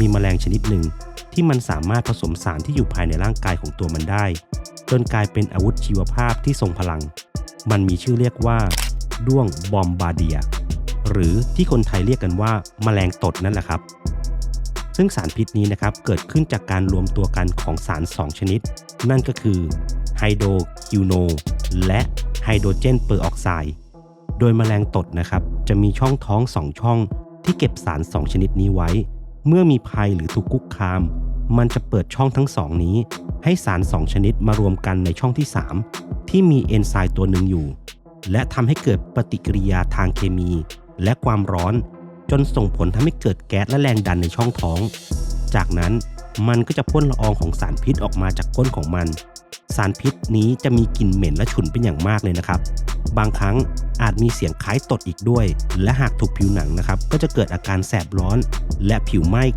มีแมลงชนิดหนึ่ง ที่มันสามารถผสมสารที่อยู่ภายในร่างกายของตัวมันได้ จนกลายเป็นอาวุธชีวภาพที่ทรงพลัง มันมีชื่อเรียกว่า ด้วงบอมบาเดีย หรือที่คนไทยเรียกกันว่าแมลงตดนั่นแหละครับ ซึ่งสารพิษนี้นะครับเกิดขึ้นจากการรวมตัวกันของสาร 2 ชนิด นั่นก็คือไฮโดรคิวโนและไฮโดรเจนเปอร์ออกไซด์ โดยแมลงตดนะครับจะมีช่องท้อง 2 ช่องที่เก็บสาร 2 ชนิดนี้ไว้ เมื่อมีภัยหรือถูกคุกคาม มันจะเปิดช่องทั้งสองนี้ ให้สาร 2 ชนิดมารวมกันในช่องที่ 3 ที่มีเอนไซม์ตัวหนึ่งอยู่ และทำให้เกิดปฏิกิริยาทางเคมี และความร้อน จนส่งผลทำให้เกิดแก๊สและแรงดันในช่องท้อง จากนั้นมันก็จะพ่นละอองของสารพิษออกมาจากก้นของมัน สารพิษนี้จะมีกลิ่นเหม็นและฉุนเป็นอย่างมากเลยนะครับ บางครั้งอาจมีเสียงคล้ายตดอีกด้วย และหากถูกผิวหนังนะครับ ก็จะเกิดอาการแสบร้อน และผิวไหม้